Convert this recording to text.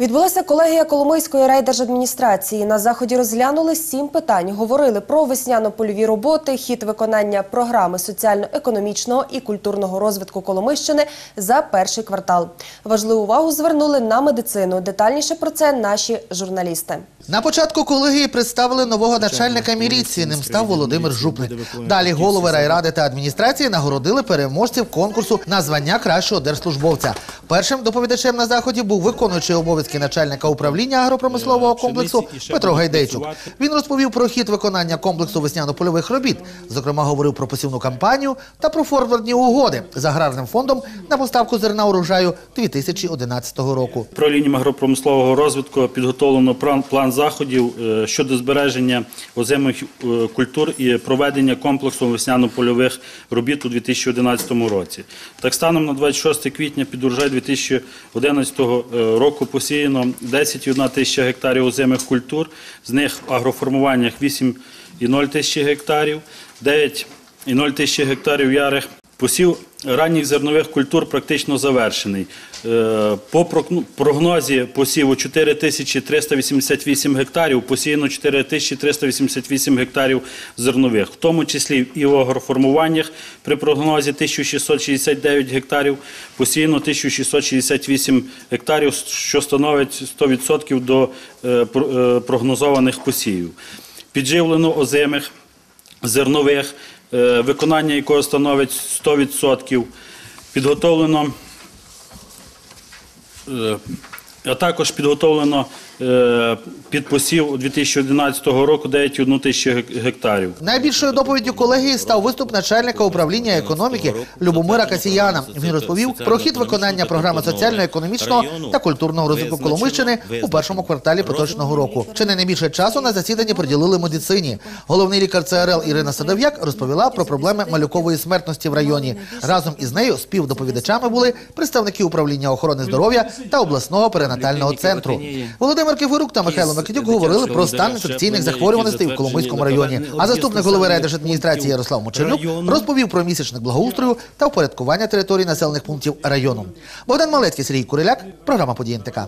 Відбулася колегія Коломийської райдержадміністрації. На заході розглянули сім питань. Говорили про весняно-польові роботи, хід виконання програми соціально-економічного і культурного розвитку Коломийщини за перший квартал. Важливу увагу звернули на медицину. Детальніше про це наші журналісти. На початку колегії представили нового начальника міліції. Ним став Володимир Жупник. Далі голови райради та адміністрації нагородили переможців конкурсу на звання кращого держслужбовця. Першим доповідачем на заході був виконуючий обов'язки начальника управління агропромислового комплексу Петро Гайдейчук. Він розповів про хід виконання комплексу весняно-польових робіт. Зокрема, говорив про посівну кампанію та про форвардні угоди з аграрним фондом на поставку зерна урожаю 2011 року. Управлінням агропромислового розвитку підготовлено план, заходів е, щодо збереження озимих е, культур і проведення комплексу весняно-польових робіт у 2011 році. Так станом на 26 квітня під урожай 2011 року посіяно 10,1 тисяча гектарів озимих культур, з них в агроформуваннях 8,0 тисячі гектарів, 9,0 тисячі гектарів ярих Посів ранніх зернових культур практично завершений. Е, По прогнозі посіву 4388 гектарів, посіяно 4388 гектарів зернових, в тому числі і в агроформуваннях при прогнозі 1669 гектарів, посіяно 1668 гектарів, що становить 100% до е, е, прогнозованих посівів. Підживлено озимих зернових, виконання якого становить 100%. Підготовлено, е, а також підготовлено е, під посів 2011 року 9,1 тисячі гек- гектарів. Найбільшою доповіддю колегії став виступ начальника управління економіки Любомира Касіяна. Він розповів про хід виконання програми соціально-економічного та культурного розвитку Коломийщини у першому кварталі поточного року. Чи не найбільше часу на засіданні приділили медицині. Головний лікар ЦРЛ Ірина Садов'як розповіла про проблеми малюкової смертності в районі. Разом із нею співдоповідачами були представники управління охорони здоров'я та обласного перинатального центру. Володимир Кивирук та Михайло Микитюк говорили про стан інфекційних захворюваностей в Коломийському районі. А заступник голови райдержадміністрації Ярослав Мочернюк розповів про місячник благоустрою та впорядкування територій населених пунктів району. Богдан Малецький, Сергій Куриляк, програма «Події НТК».